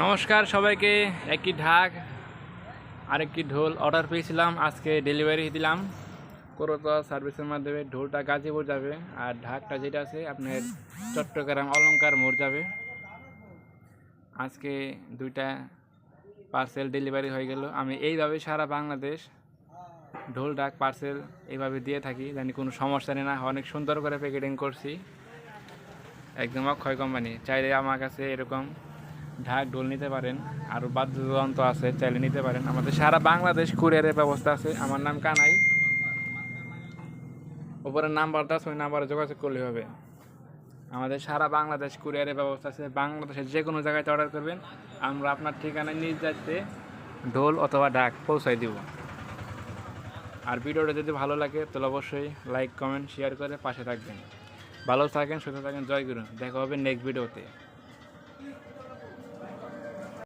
নমস্কার সবাইকে একটি ঢাক, আরেকটি ঢোল অর্ডার পেয়েছিলাম, আজকে ডেলিভারি দিলাম। করতো সার্ভিসের মাধ্যমে ঢোলটা গাজীপুর যাবে, আর ঢাকটা যেটা আছে, আপনার চট্টগ্রাম অলংকার মোড় যাবে। আজকে দুইটা পার্সেল ডেলিভারি হয়ে গেল। আমি এইভাবে সারা বাংলাদেশ ঢোল ডাক পার্সেল এইভাবে দিয়ে থাকি, জানি কোনো সমস্যা নেই না, অনেক সুন্দর করে প্যাকেটিং করছি। একদম অক্ষয় কোম্পানি চাইলে আমার কাছে এরকম ঢাক ঢোল নিতে পারেন, আর বাদ্যযন্ত্র আছে, চাইলে নিতে পারেন। আমাদের সারা বাংলাদেশ কুরিয়ারের ব্যবস্থা আছে। আমার নাম কানাই। উপরের নাম্বারটা আছে, ওই নাম্বারে যোগাযোগ করলে হবে। আমাদের সারা বাংলাদেশ কুরিয়ারের ব্যবস্থা আছে। বাংলাদেশের যে কোনো জায়গায় অর্ডার করবেন, আমরা আপনার ঠিকানায় নিজ যাচ্ছে ঢোল অথবা ডাক পৌঁছাই দিব। আর ভিডিওটা যদি ভালো লাগে, তাহলে অবশ্যই লাইক, কমেন্ট, শেয়ার করে পাশে থাকবেন। ভালো থাকেন, সুস্থ থাকেন, জয় গুরু। দেখা হবে নেক্সট ভিডিওতে